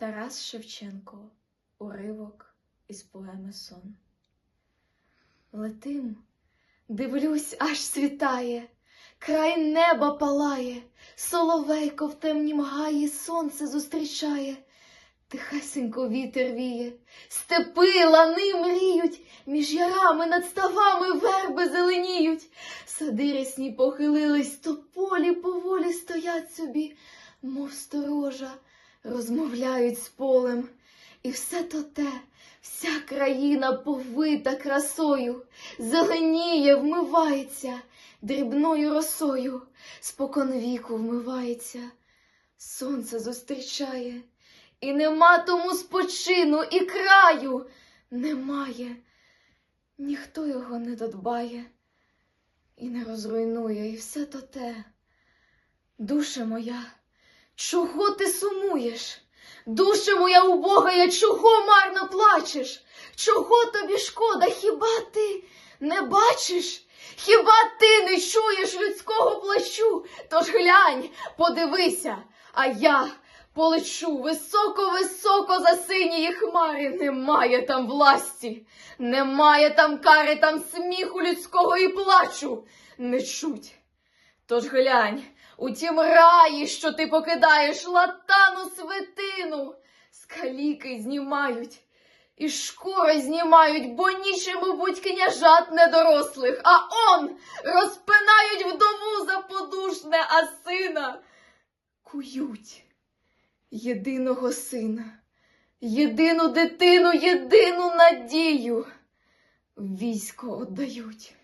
Тарас Шевченко. Уривок із поеми Сон. Летим, дивлюсь, аж світає, край неба палає, соловейко в темнім гаї сонце зустрічає, тихесенько вітер віє, степи, лани мріють, між ярами над ставами верби зеленіють, сади рясні похилились, то полі поволі стоять собі, мов сторожа, розмовляють з полем. І все то те, вся країна повита красою, зеленіє, вмивається, дрібною росою, споконвіку вмивається, сонце зустрічає, і нема тому спочину і краю немає. Ніхто його не додбає і не розруйнує, і все то те. Душе моя, чого ти сумуєш? Душе моя убогая, чого марно плачеш? Чого тобі шкода? Хіба ти не бачиш? Хіба ти не чуєш людського плачу? Тож глянь, подивися, а я полечу високо-високо за синії хмари. Немає там власті, немає там кари, там сміху людського і плачу не чуть. Тож глянь, у тім раї, що ти покидаєш латану свитину, скаліки знімають і шкури знімають, бо нічим будь княжат недорослих, а он розпинають вдову за подушне, а сина кують єдиного сина, єдину дитину, єдину надію. Військо отдають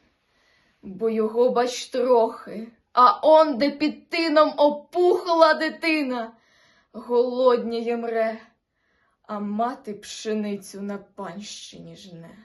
бо його бач трохи, а он, де під тином опухла дитина, голодніє мре, а мати пшеницю на панщині жне.